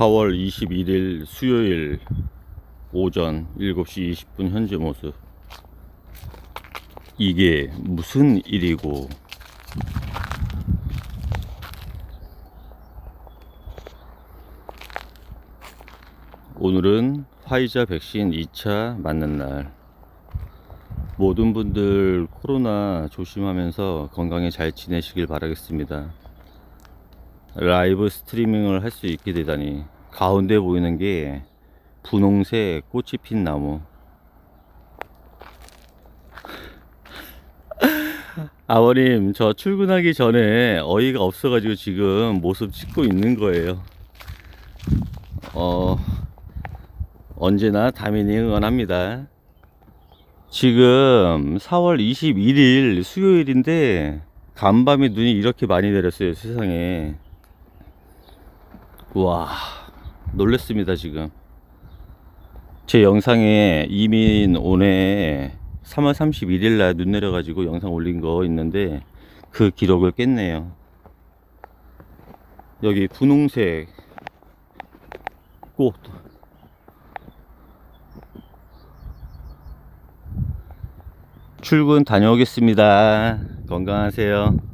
4월 21일 수요일 오전 7시 20분 현재 모습. 이게 무슨 일이고 오늘은 화이자 백신 2차 맞는 날. 모든 분들 코로나 조심하면서 건강에 잘 지내시길 바라겠습니다. 라이브 스트리밍을 할 수 있게 되다니 가운데 보이는 게 분홍색 꽃이 핀 나무. 아버님 저 출근하기 전에 어이가 없어 가지고 지금 모습 찍고 있는 거예요. 어 언제나 다민이 응원합니다. 지금 4월 21일 수요일인데 간밤에 눈이 이렇게 많이 내렸어요 세상에 와 놀랬습니다 지금. 제 영상에 이민 온에 3월 31일 날 눈 내려 가지고 영상 올린 거 있는데 그 기록을 깼네요. 여기 분홍색 꽃. 출근 다녀오겠습니다. 건강하세요